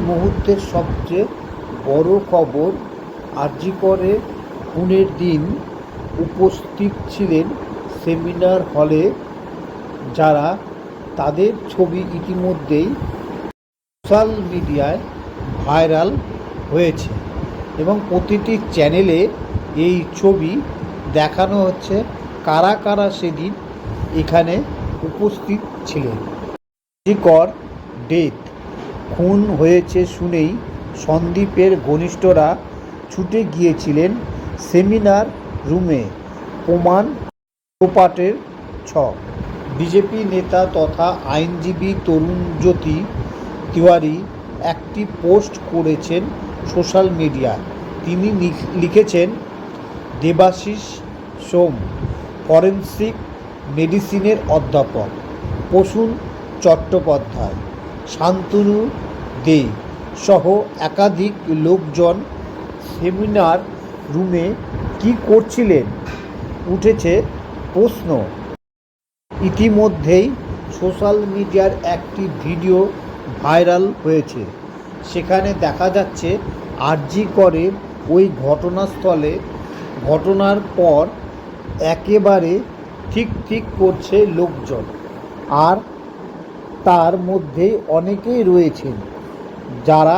মুহূর্তের সবচেয়ে বড় খবর আরজিকরে খুনের দিন উপস্থিত ছিলেন সেমিনার হলে যারা তাদের ছবি ইতিমধ্যেই সোশ্যাল মিডিয়ায় ভাইরাল হয়েছে এবং প্রতিটি চ্যানেলে এই ছবি দেখানো হচ্ছে কারা কারা সেদিন এখানে উপস্থিত ছিলেন। কর ডেথ। খুন হয়েছে শুনেই সন্দীপের ঘনিষ্ঠরা ছুটে গিয়েছিলেন সেমিনার রুমে। প্রমাণ লোপাটের ছক বিজেপি নেতা তথা আইনজীবী তরুণজ্যোতি তিওয়ারি একটি পোস্ট করেছেন সোশ্যাল মিডিয়ায়। তিনি লিখ- লিখেছেন, দেবাশিস সোম, ফরেন্সিক মেডিসিনের অধ্যাপক প্রসূন চট্টোপাধ্যায়। শান্তনু দে সহ একাধিক লোকজন সেমিনার রুমে কি করছিলেন? উঠেছে প্রশ্ন। ইতিমধ্যেই সোশ্যাল মিডিয়ার একটি ভিডিও ভাইরাল হয়েছে। সেখানে দেখা যাচ্ছে, আরজি করে ওই ঘটনাস্থলে। ঘটনার পর একেবারে ঠিক ঠিক করছে লোকজন। আর তার মধ্যেই অনেকেই রয়েছেন, যারা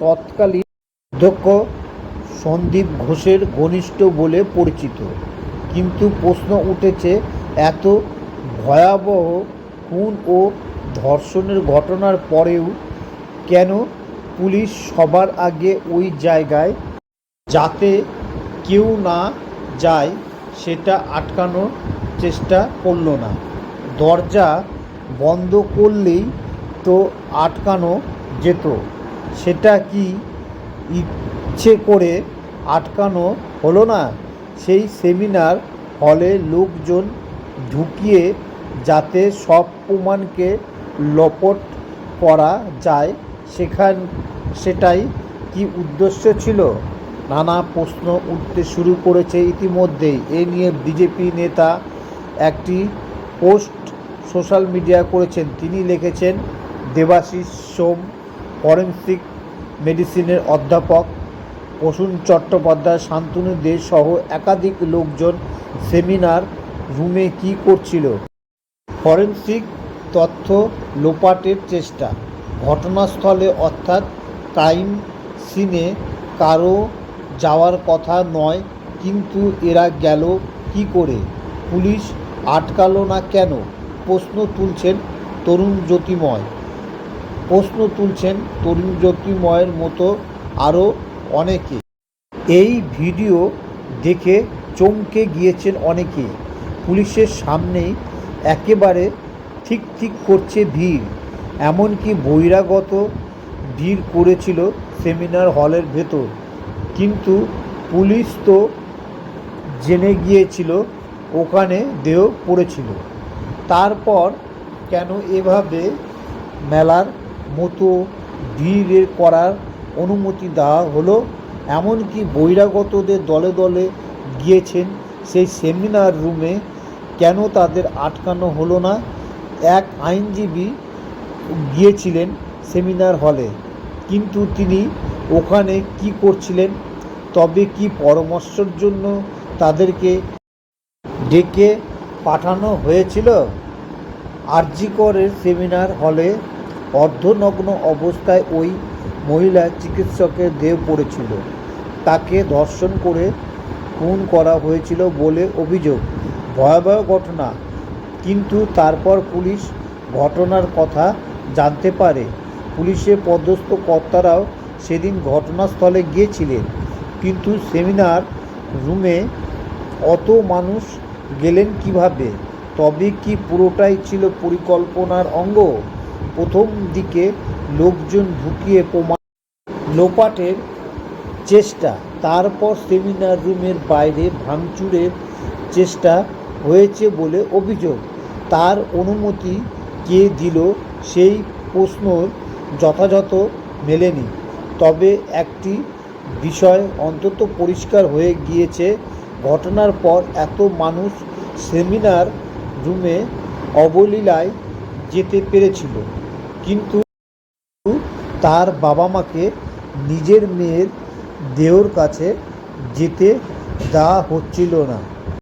তৎকালীন অধ্যক্ষ সন্দীপ ঘোষের ঘনিষ্ঠ বলে পরিচিত। কিন্তু প্রশ্ন উঠেছে, এত ভয়াবহ খুন ও ধর্ষণের ঘটনার পরেও কেন পুলিশ সবার আগে ওই জায়গায় যাতে কেউ না যায়, সেটা আটকানোর চেষ্টা করল না। দরজা বন্ধ করলেই তো আটকানো যেত। সেটা কি ইচ্ছে করে আটকানো হলো না? সেই সেমিনার হলে লোকজন ঢুকিয়ে যাতে সব প্রমাণকে লপট করা যায়, সেখান, সেটাই কি উদ্দেশ্য ছিল? নানা প্রশ্ন উঠতে শুরু করেছে ইতিমধ্যেই। এ নিয়ে বিজেপি নেতা একটি পোস্ট সোশ্যাল মিডিয়া করেছেন। তিনি লিখেছেন, দেবাশিস সোম, ফরেন্সিক মেডিসিনের অধ্যাপক, প্রসূন চট্টোপাধ্যায়, শান্তনু দে সহ একাধিক লোকজন সেমিনার রুমে কি করছিল? ফরেন্সিক তথ্য লোপাটের চেষ্টা। ঘটনাস্থলে অর্থাৎ ক্রাইম সিনে কারও যাওয়ার কথা নয়, কিন্তু এরা গেল কি করে? পুলিশ আটকালো না কেন? প্রশ্ন তুলছেন তরুণ জ্যোতিময়। প্রশ্ন তুলছেন তরুণ জ্যোতিময়ের মতো আরও অনেকে। এই ভিডিও দেখে চমকে গিয়েছেন অনেকে। পুলিশের সামনেই একেবারে ঠিক ঠিক করছে ভিড়। এমনকি বহিরাগত ভিড় করেছিল সেমিনার হলের ভেতর। কিন্তু পুলিশ তো জেনে গিয়েছিল, ওখানে দেহ পড়েছিল। তারপর কেন এভাবে মেলার মতো ভিড়ের করার অনুমতি দেওয়া হলো? এমনকি বহিরাগতদের দলে দলে গিয়েছেন সেই সেমিনার রুমে কেন তাদের আটকানো হলো না? এক আইনজীবী গিয়েছিলেন সেমিনার হলে, কিন্তু তিনি ওখানে কি করছিলেন? তবে কি পরামর্শের জন্য তাদেরকে ডেকে পাঠানো হয়েছিল। আরজিকরের সেমিনার হলে অর্ধনগ্ন অবস্থায় ওই মহিলা চিকিৎসকের দেহ পড়েছিল। তাকে ধর্ষণ করে খুন করা হয়েছিল বলে অভিযোগ। ভয়াবহ ঘটনা। কিন্তু তারপর পুলিশ ঘটনার কথা জানতে পারে। পুলিশের পদস্থ কর্তারাও সেদিন ঘটনাস্থলে গিয়েছিলেন। কিন্তু সেমিনার রুমে অত মানুষ গেলেন কীভাবে? তবে কি পুরোটাই ছিল পরিকল্পনার অঙ্গ? প্রথম দিকে লোকজন ঢুকিয়ে প্রমাণ লোপাটের চেষ্টা, তারপর সেমিনার রুমের বাইরে ভাঙচুরের চেষ্টা হয়েছে বলে অভিযোগ। তার অনুমতি কে দিল সেই প্রশ্নর যথাযথ মেলেনি। তবে একটি বিষয় অন্তত পরিষ্কার হয়ে গিয়েছে ঘটনার পর এত মানুষ সেমিনার রুমে অবলীলায় যেতে পেরেছিল। কিন্তু তার বাবা মাকে নিজের মেয়ের দেহর কাছে যেতে দেওয়া হচ্ছিল না।